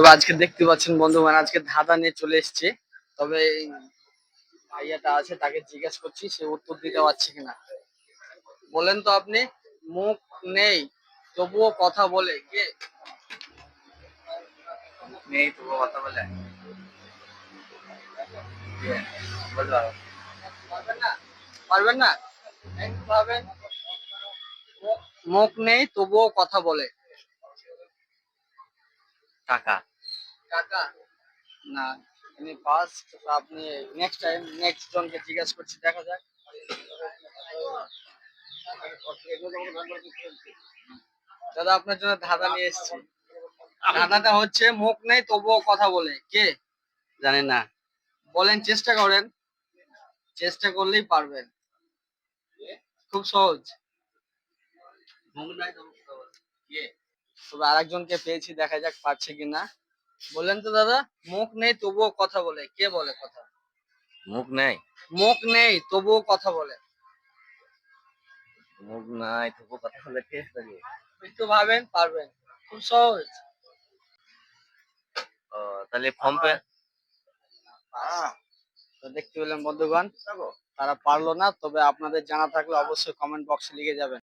তবে আজকে দেখতে পাচ্ছেন বন্ধুগণ আজকে ধাঁধা নিয়ে চলে এসেছে। তবে ভাইয়াটা আছে, তাকে জিজ্ঞেস করছি, সে উত্তর দিতে পারছে কিনা। বলেন তো আপনি, মুখ নেই, তবুও কথা বলে, কে? নেই, তবুও কথা বলে। পারবেন না? পারবেন। মুখ- নেই, তবুও কথা বলে। টাকা। না তিনি ফার্স্ট আপনি নেক্সট টাইম নেক্সট জনকে জিজ্ঞাসা করছি দেখা যাক। দাদা আপনার জন্য ধাঁধা নিয়ে এসেছি। ধাঁধাটা হচ্ছে মুখ নেই তবুও কথা বলে। কে? জানেন না। বলেন চেষ্টা করেন। চেষ্টা করলেই পারবেন। খুব সহজ। তবে আরেকজনকে পেয়েছি দেখা যাক পারছে কিনা। বললেন তো দাদা মুখ নেই তবুও কথা বলে। কে বলে কথা? মুখ নেই। মুখ নেই তবুও কথা বলে। মুখ নাই তবুও কথা বলে কে থাকে একটু ভাবেন পারবেন। খুব সহজ। ও তাহলে ফর্ম পে তো দেখতে পেলেন বন্ধুগণ তারা পারল না তবে আপনাদের জানা থাকলে অবশ্যই কমেন্ট বক্সে লিখে যাবেন।